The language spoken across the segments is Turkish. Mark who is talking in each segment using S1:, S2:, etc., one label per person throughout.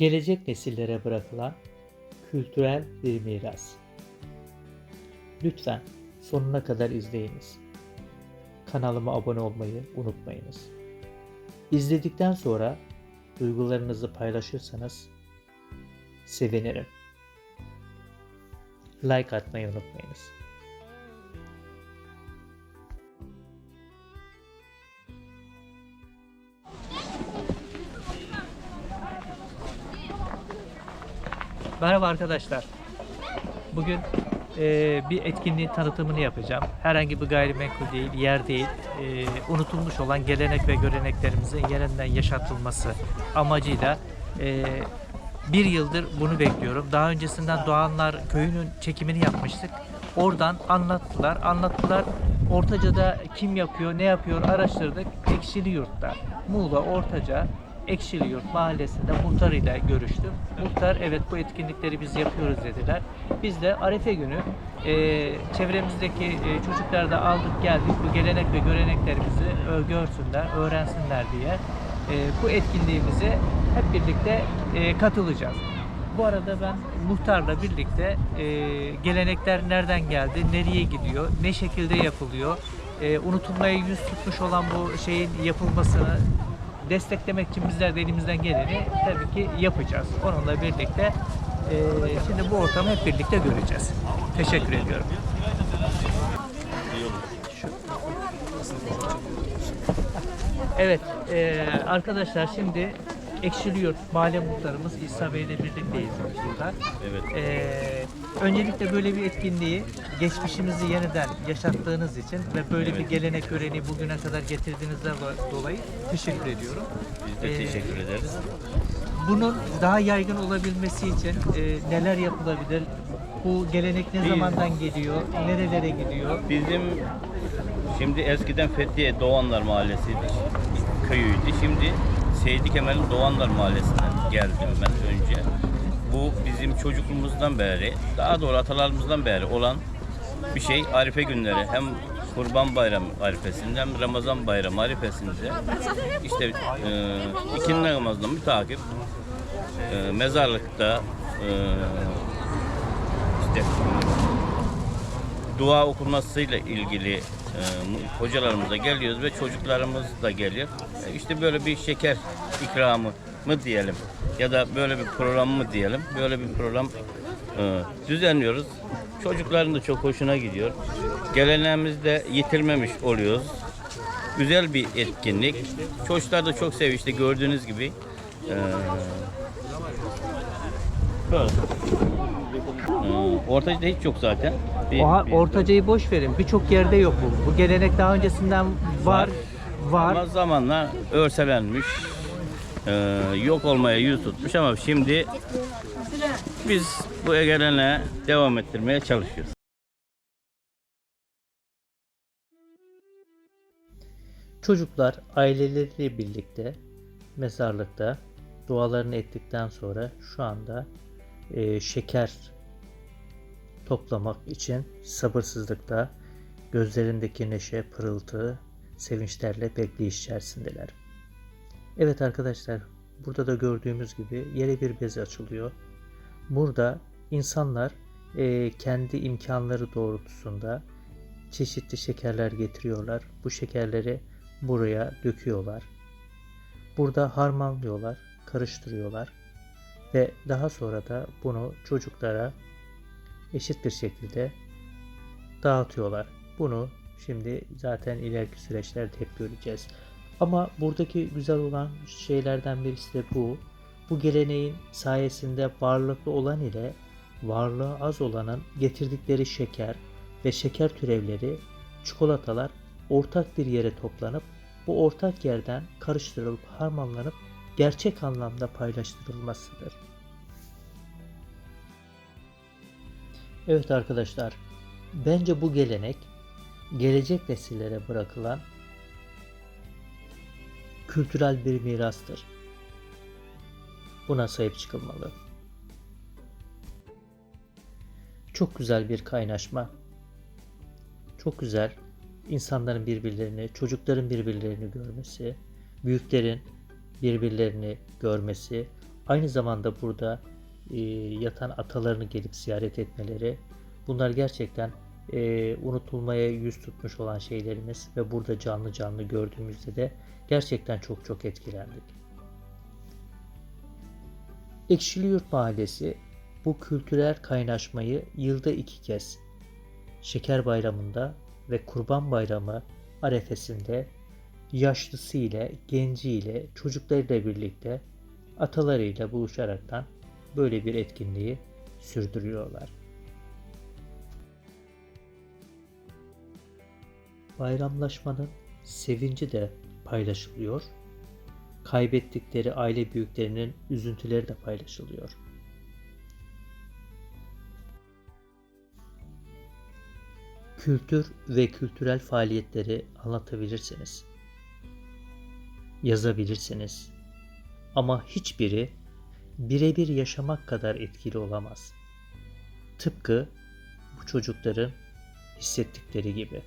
S1: gelecek nesillere bırakılan kültürel bir miras. Lütfen sonuna kadar izleyiniz. Kanalıma abone olmayı unutmayınız. İzledikten sonra duygularınızı paylaşırsanız sevinirim. Like atmayı unutmayınız. Merhaba arkadaşlar. Bugün eee, bir etkinliğin tanıtımını yapacağım. Herhangi bir gayrimenkul değil, yer değil. Eee, unutulmuş olan gelenek ve göreneklerimizin yeniden yaşatılması amacıyla eee, bir yıldır bunu bekliyorum. Daha öncesinden Doğanlar Köyü'nün çekimini yapmıştık. Oradan anlattılar, anlattılar. Ortaca'da kim yapıyor, ne yapıyor araştırdık. Ekşili Yurt'ta. Muğla Ortaca Ekşili Yurt mahallesinde muhtarıyla görüştüm. Muhtar evet bu etkinlikleri biz yapıyoruz dediler. Biz de Arefe günü e, çevremizdeki e, çocukları da aldık geldik. Bu gelenek ve göreneklerimizi görsünler, öğrensinler diye e, bu etkinliğimize hep birlikte e, katılacağız. Bu arada ben muhtarla birlikte e, gelenekler nereden geldi, nereye gidiyor, ne şekilde yapılıyor, e, unutulmaya yüz tutmuş olan bu şeyin yapılmasını desteklemek için bizler de elimizden geleni tabii ki yapacağız. Onunla birlikte e, şimdi bu ortamı hep birlikte göreceğiz. Teşekkür ediyorum. Evet e, arkadaşlar şimdi Ekşili Yurt Mahalle Muhtarımız İsa Bey ile birlikteyiz burada.
S2: Evet.
S1: E, öncelikle böyle bir etkinliği geçmişimizi yeniden yaşattığınız için ve böyle bir gelenek göreneği bugüne kadar getirdiğinizden do- dolayı teşekkür ediyorum.
S2: Biz de
S1: Ee,
S2: teşekkür ederiz.
S1: Bunun daha yaygın olabilmesi için e, neler yapılabilir? Bu gelenek ne
S2: Biz-
S1: zamandan geliyor? Nerelere gidiyor?
S2: Bizim şimdi eskiden Fethiye Doğanlar Mahallesi köyüydü. Şimdi Seydi Kemal'in Doğanlar Mahallesi'nden geldim ben önce. Bu bizim çocukluğumuzdan beri, daha doğru atalarımızdan beri olan bir şey. Arife günleri hem Kurban Bayramı arifesinde hem Ramazan Bayramı arifesinde işte e, ikindi namazına mütakip e, mezarlıkta e, işte dua okunmasıyla ilgili e, hocalarımıza geliyoruz ve çocuklarımız da geliyor. E, işte böyle bir şeker ikramı mı diyelim ya da böyle bir program mı diyelim. Böyle bir program e, düzenliyoruz. Çocukların da çok hoşuna gidiyor. Geleneğimizi de yitirmemiş oluyoruz. Güzel bir etkinlik. Çocuklar da çok seviyor işte gördüğünüz gibi. E, böyle. E, Ortaca'da hiç yok zaten. Bir-
S1: Oha,
S2: bir-
S1: ortacayı boş verin. Birçok yerde yok bu. Bu gelenek daha öncesinden var. Var.
S2: Ama zamanla örselenmiş, e, yok olmaya yüz tutmuş ama şimdi biz bu geleneğe devam ettirmeye çalışıyoruz.
S1: Çocuklar aileleriyle birlikte mezarlıkta dualarını ettikten sonra şu anda e, şeker toplamak için sabırsızlıkta gözlerindeki neşe, pırıltı, sevinçlerle bekleyiş içerisindeler. Evet arkadaşlar, burada da gördüğümüz gibi yere bir bez açılıyor. Burada insanlar e, kendi imkanları doğrultusunda çeşitli şekerler getiriyorlar. Bu şekerleri buraya döküyorlar. Burada harmanlıyorlar, karıştırıyorlar ve daha sonra da bunu çocuklara eşit bir şekilde dağıtıyorlar. Bunu şimdi zaten ileriki süreçlerde hep göreceğiz. Ama buradaki güzel olan şeylerden birisi de bu. Bu geleneğin sayesinde varlıklı olan ile varlığı az olanın getirdikleri şeker ve şeker türevleri, çikolatalar ortak bir yere toplanıp bu ortak yerden karıştırılıp harmanlanıp gerçek anlamda paylaştırılmasıdır. Evet arkadaşlar, bence bu gelenek gelecek nesillere bırakılan kültürel bir mirastır. Buna sahip çıkılmalı. Çok güzel bir kaynaşma. Çok güzel insanların birbirlerini, çocukların birbirlerini görmesi, büyüklerin birbirlerini görmesi, aynı zamanda burada e, yatan atalarını gelip ziyaret etmeleri bunlar gerçekten e, unutulmaya yüz tutmuş olan şeylerimiz ve burada canlı canlı gördüğümüzde de gerçekten çok çok etkilendik. Ekşiliyurt Mahallesi bu kültürel kaynaşmayı yılda iki kez Şeker Bayramı'nda ve Kurban Bayramı arefesinde yaşlısı ile, genci ile, çocuklarıyla birlikte atalarıyla buluşaraktan böyle bir etkinliği sürdürüyorlar. Bayramlaşmanın sevinci de paylaşılıyor. Kaybettikleri aile büyüklerinin üzüntüleri de paylaşılıyor. Kültür ve kültürel faaliyetleri anlatabilirsiniz. Yazabilirsiniz. Ama hiçbiri birebir yaşamak kadar etkili olamaz. Tıpkı bu çocukların hissettikleri gibi.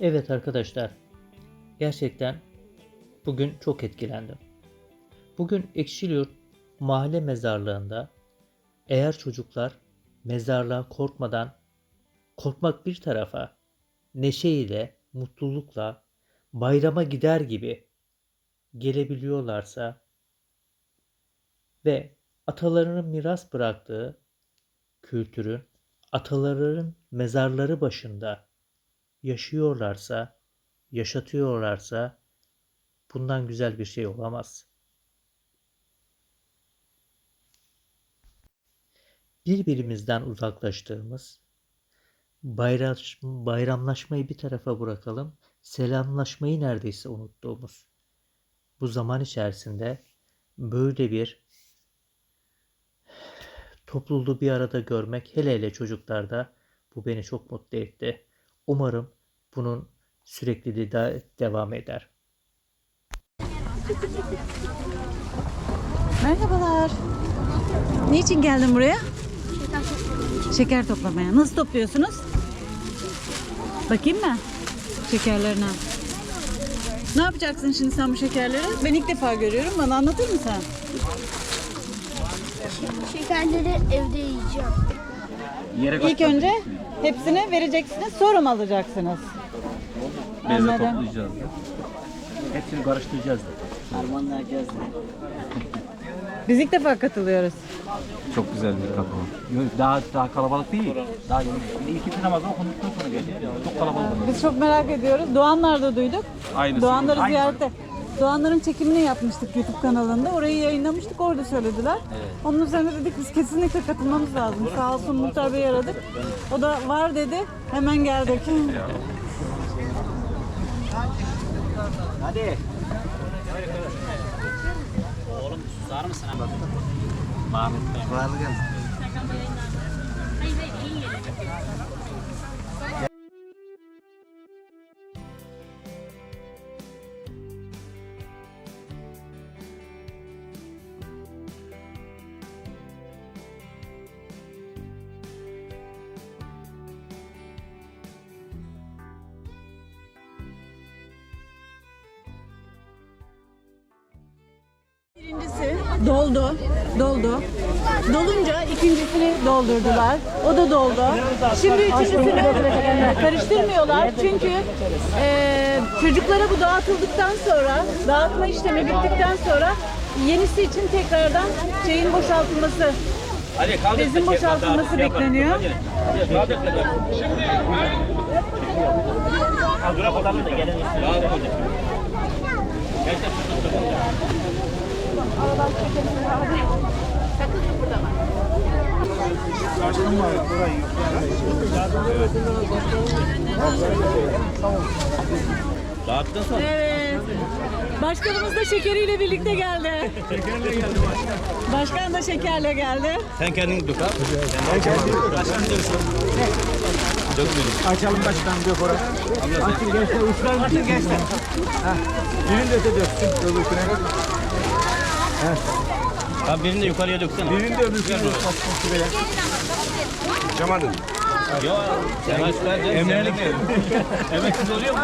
S1: Evet arkadaşlar, gerçekten bugün çok etkilendim. Bugün Ekşiliyurt mahalle mezarlığında eğer çocuklar mezarlığa korkmadan, korkmak bir tarafa, neşeyle, mutlulukla, bayrama gider gibi gelebiliyorlarsa ve atalarının miras bıraktığı kültürün atalarının mezarları başında yaşıyorlarsa, yaşatıyorlarsa bundan güzel bir şey olamaz. Birbirimizden uzaklaştığımız, bayramlaşmayı bir tarafa bırakalım, selamlaşmayı neredeyse unuttuğumuz bu zaman içerisinde böyle bir topluluğu bir arada görmek hele hele çocuklarda bu beni çok mutlu etti. Umarım bunun sürekliliği de devam eder.
S3: Merhabalar. Niçin geldin buraya? Şeker toplamaya. Nasıl topluyorsunuz? Bakayım mı? Şekerlerine. Ne yapacaksın şimdi sen bu şekerleri? Ben ilk defa görüyorum. Bana anlatır mısın?
S4: Şekerleri evde yiyeceğim.
S3: İlk önce hepsini vereceksiniz. Sonra mı alacaksınız?
S5: Beze
S3: Anladım.
S5: toplayacağız da. Hepsini karıştıracağız da.
S3: Biz ilk defa katılıyoruz.
S5: Çok güzel bir. Yok, Daha daha kalabalık değil. Daha yeni. De ikinci namazı okunduktan sonra geldik. Çok kalabalık.
S3: Biz çok merak ediyoruz. Doğanlar'da duyduk.
S5: Aynısı.
S3: Doğanları
S5: Aynı.
S3: ziyarete. Doğanların çekimini yapmıştık YouTube kanalında. Orayı yayınlamıştık orada söylediler. Evet. Onun üzerine dedik biz kesinlikle katılmamız lazım. Sağ olsun Muhtar Bey'i aradık. O da var dedi. Hemen geldik. Hadi. Oğlum susar mısın? Bağırlık. Bağırlık. Doldu, doldu. Dolunca ikincisini doldurdular. O da doldu. Şimdi üçüncüsünü karıştırmıyorlar çünkü eee, çocuklara bu dağıtıldıktan sonra, dağıtma işlemi bittikten sonra yenisi için tekrardan şeyin boşaltılması. Bezin boşaltılması bekleniyor.
S2: Hadi kodanı. Gerçekten tuttum. Dağıttın sonra.
S3: Evet. Başkanımız da şekeriyle birlikte geldi. Şekerle geldi başkan. da şekerle geldi.
S2: Sen kendin dök ha.
S6: Açalım başkanım dök oraya. Açın gençler uçlar açın gençler. Birini de döksün. Yolu üstüne.
S2: Ha birini de yukarıya döksene.
S6: Birini de öbürsünü döksün şuraya.
S7: Çamadın.
S2: Yok.
S6: Emre'nin
S2: Emeksiz oluyor mu?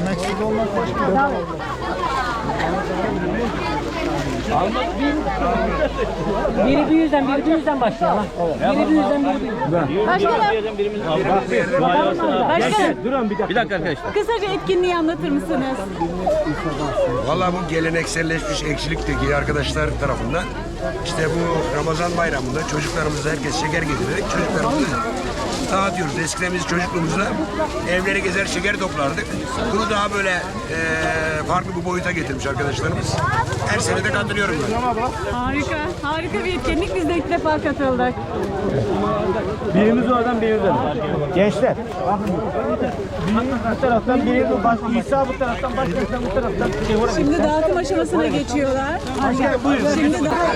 S6: Emeksiz olmak başka.
S8: Biri bir yüzden, biri bir yüzden başlayalım. Biri bir yüzden, biri bir yüzden.
S3: Başkanım,
S2: Birimiz Başkanım.
S3: başkanım
S6: Durun bir dakika.
S2: Bir dakika arkadaşlar.
S3: kısaca etkinliği anlatır mısınız?
S7: Valla bu gelenekselleşmiş ekçilikteki arkadaşlar tarafından işte bu Ramazan bayramında çocuklarımıza herkes şeker getirerek çocuklarımızı dağıtıyoruz. Eskiden biz çocukluğumuzda evleri gezer şeker toplardık. Bunu daha böyle eee, farklı bir boyuta getirmiş arkadaşlarımız. Her sene de katılıyorum ben.
S3: Harika, harika bir etkinlik. Biz de ilk defa katıldık.
S6: Birimiz oradan birimiz oradan. Gençler. Bakın. Birimiz bu taraftan, birimiz baş, İsa bu taraftan, başka bu taraftan.
S3: Şimdi dağıtım aşamasına geçiyorlar. Şimdi daha...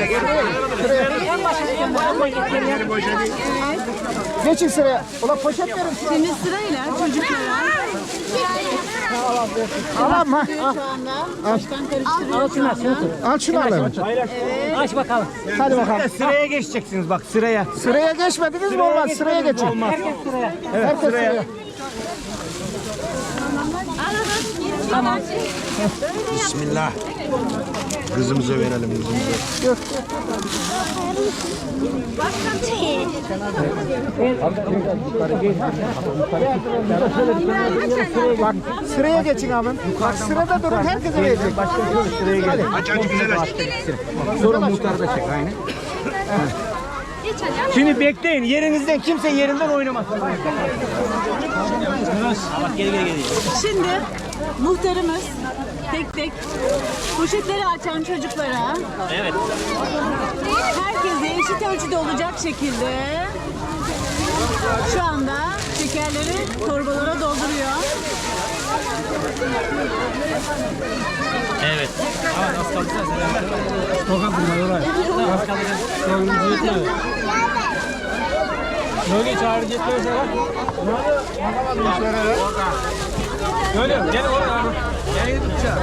S6: Geçin sıraya. Ulan poşet verin.
S3: Şimdi sırayla çocuklara
S6: Alam ha.
S3: karıştırıyor.
S8: Al şunu, tut.
S6: Al şunu alalım.
S8: Aç bakalım.
S6: Hadi bakalım. Sıraya geçeceksiniz bak sıraya. Sıraya geçmediniz mi olmaz. Sıraya geçin. Olmaz.
S8: Herkes sıraya.
S6: Evet sıraya.
S8: Tamam.
S7: Bismillah. Kızımıza verelim kızımıza.
S6: Bak sıraya geçin abi. Bak sırada durun herkese verecek. Başka sıraya gelin.
S7: Aç aç güzel aç.
S6: Sonra muhtarı da çek aynı. Şimdi bekleyin. Yerinizden kimse yerinden oynamasın.
S3: Şimdi muhtarımız tek tek poşetleri açan çocuklara
S2: Evet.
S3: herkese eşit ölçüde olacak şekilde şu anda şekerleri torbalara dolduruyor.
S2: Evet.
S6: Böyle çağıracaklarsa bak. Öyle gel oğlum abi. Gel gidip çağır.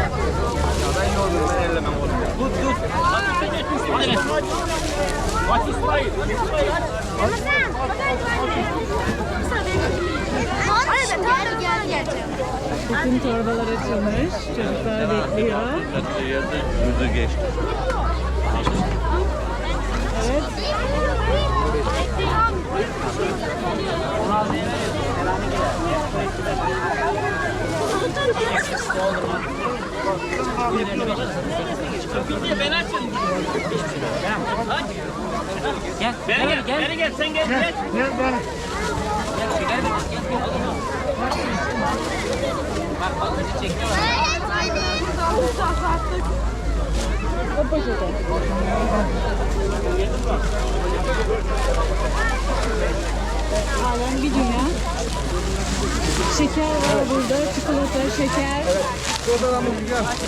S6: Ben yordum ben ellemem oğlum. Tut tut.
S2: What is right?
S4: Gel gel gel.
S3: Bütün torbalar açılmış. Çocuklar bekliyor.
S2: Hızlı geçti.
S8: Gel,
S2: Beri
S8: gel,
S2: gel,
S8: gel.
S2: beri gel, sen gel, gel.
S8: Bak bak bizi çekiyorlar.
S3: Halen bir dünya. Şeker var burada. Çikolata, şeker.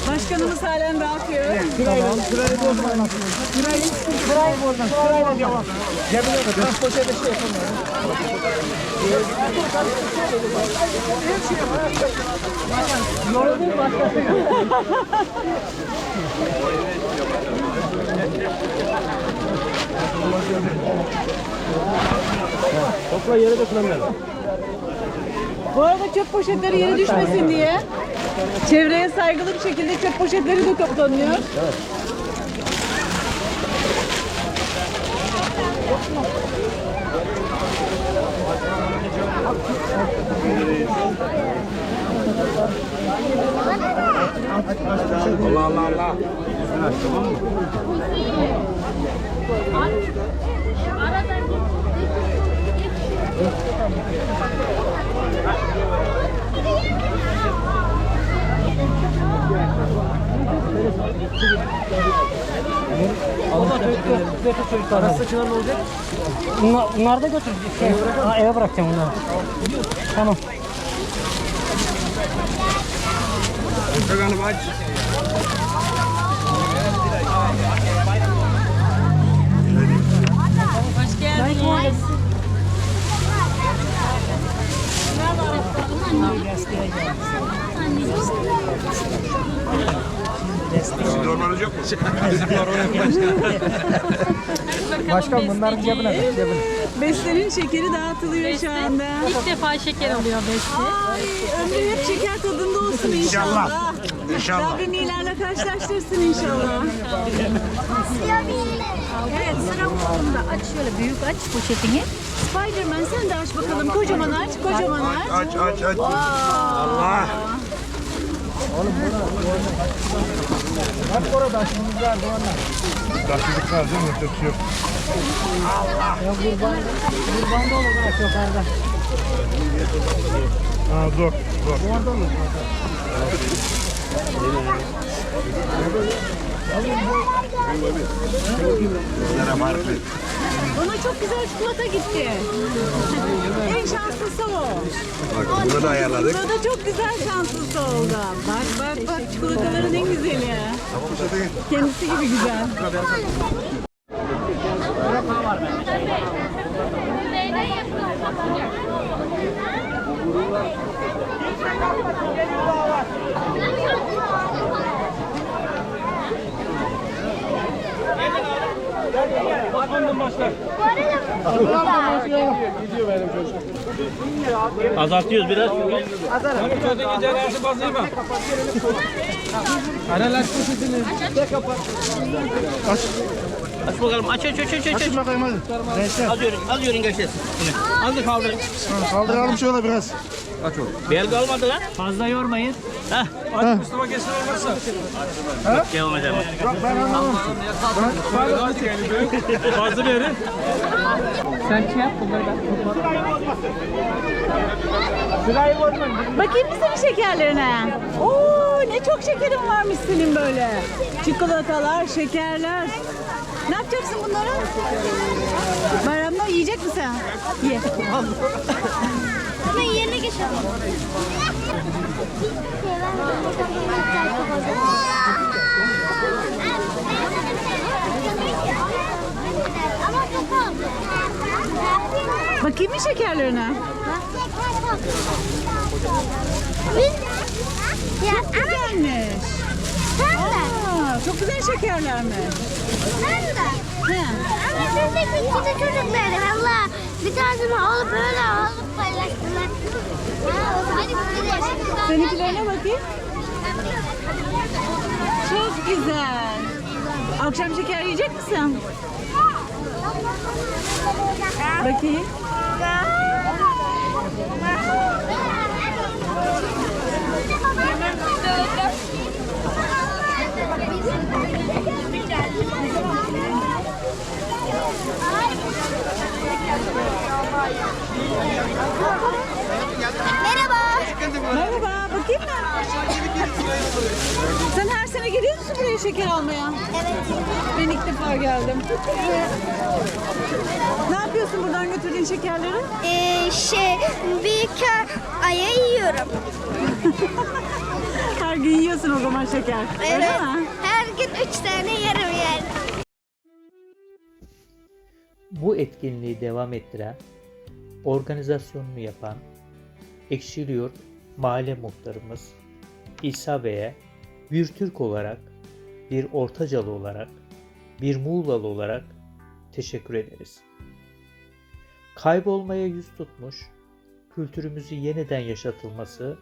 S3: Başkanımız halen dağıtıyor.
S6: Tamam. Sırayı bozmayın. Sırayı, sırayı bozmayın. Sırayla devam. Cebine de taş poşete şey yapamıyorum. Yoruldun başkası. Topla yere dökülenler.
S3: Bu arada çöp poşetleri yere düşmesin diye Çevreye saygılı bir şekilde çöp poşetleri de toplanıyor.
S7: Allah Allah Allah.
S8: Bunlar, bunlar da götür. Şey, ha, eve bırakacağım bunları. Tamam.
S7: Hanım aç. Sizin ormanınız yok mu?
S6: Başkan bunların cebine cebine.
S3: Beste'nin şekeri dağıtılıyor şu anda.
S9: İlk defa şeker alıyor Beste.
S3: Ay ömrü hep şeker tadında olsun inşallah.
S7: İnşallah.
S3: Rabbim iyilerle karşılaştırsın inşallah.
S9: Evet sıra kolunda. Aç şöyle büyük aç poşetini.
S3: Spiderman sen de aç bakalım. Kocaman aç, kocaman aç.
S7: Aç aç aç. Allah.
S6: Bak orada aşımız var doğanlar.
S7: Taşıdık var değil mi? Yok yok.
S6: Ya kurban, kurban da olur bırak yukarıda.
S7: Ha zor zor.
S6: Kurban da olur.
S7: Bunlara farklı.
S3: Ona çok güzel çikolata gitti. en şanslısı o.
S7: Bak bunu da ayarladık.
S3: Bu da çok güzel şanslısı oldu. Bak bak bak çikolataların en güzeli. Kendisi gibi güzel.
S2: Azaltıyoruz biraz çünkü.
S6: Analar poşetini.
S2: Aç bakalım aç aç aç aç. aç.
S6: Açın bakayım hadi. Gençler.
S2: Alıyorum alıyorum gençler. Bunu. Al da kaldırın.
S6: Kaldıralım şöyle biraz.
S2: Bel kalmadı lan.
S1: Fazla yormayın.
S2: Hah.
S6: Ha.
S2: Bak devam edelim.
S6: Bak ben anlamam.
S2: Fazla verin.
S8: Sen şey yap bunları ben.
S6: Sırayı bozmayın.
S3: Bakayım mı senin şekerlerine? Oo ne çok şekerin varmış senin böyle. Çikolatalar, şekerler. Ne yapacaksın bunları? Bayramda yiyecek misin? Ye.
S4: Hemen yerine geçelim. Ama.
S3: Bakayım mı şekerlerine?
S4: Ya
S3: güzelmiş.
S4: sen de.
S3: Aa, çok güzel şekerlermiş.
S4: Sen de.
S3: He.
S4: Ama siz de küçük çocuklar valla bir tanesini alıp böyle alıp paylaştılar.
S3: Seninkilerine bakayım. Çok güzel. Akşam şeker yiyecek misin? Bakayım.
S4: Merhaba.
S3: Merhaba, bakayım mı? Sen her sene geliyor musun buraya şeker almaya?
S4: Evet.
S3: Ben ilk defa geldim. Ne yapıyorsun buradan götürdüğün şekerleri?
S4: Ee, şey bir aya yiyorum.
S3: Her gün yiyorsun o zaman şeker. Öyle
S4: Evet.
S3: mi?
S4: Her gün üç tane yerim yani.
S1: Bu etkinliği devam ettiren, organizasyonunu yapan, Ekşiliyor mahalle muhtarımız İsa Bey'e bir Türk olarak, bir Ortacalı olarak, bir Muğlalı olarak teşekkür ederiz. Kaybolmaya yüz tutmuş, kültürümüzü yeniden yaşatılması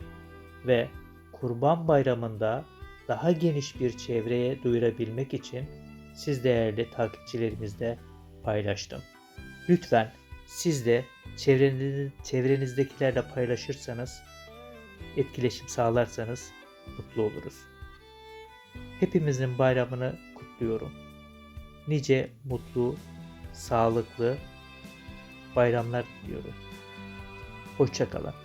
S1: ve Kurban Bayramı'nda daha geniş bir çevreye duyurabilmek için siz değerli takipçilerimizle paylaştım. Lütfen siz de çevreniz, çevrenizdekilerle paylaşırsanız, etkileşim sağlarsanız mutlu oluruz. Hepimizin bayramını kutluyorum. Nice mutlu, sağlıklı bayramlar diliyorum. Hoşçakalın.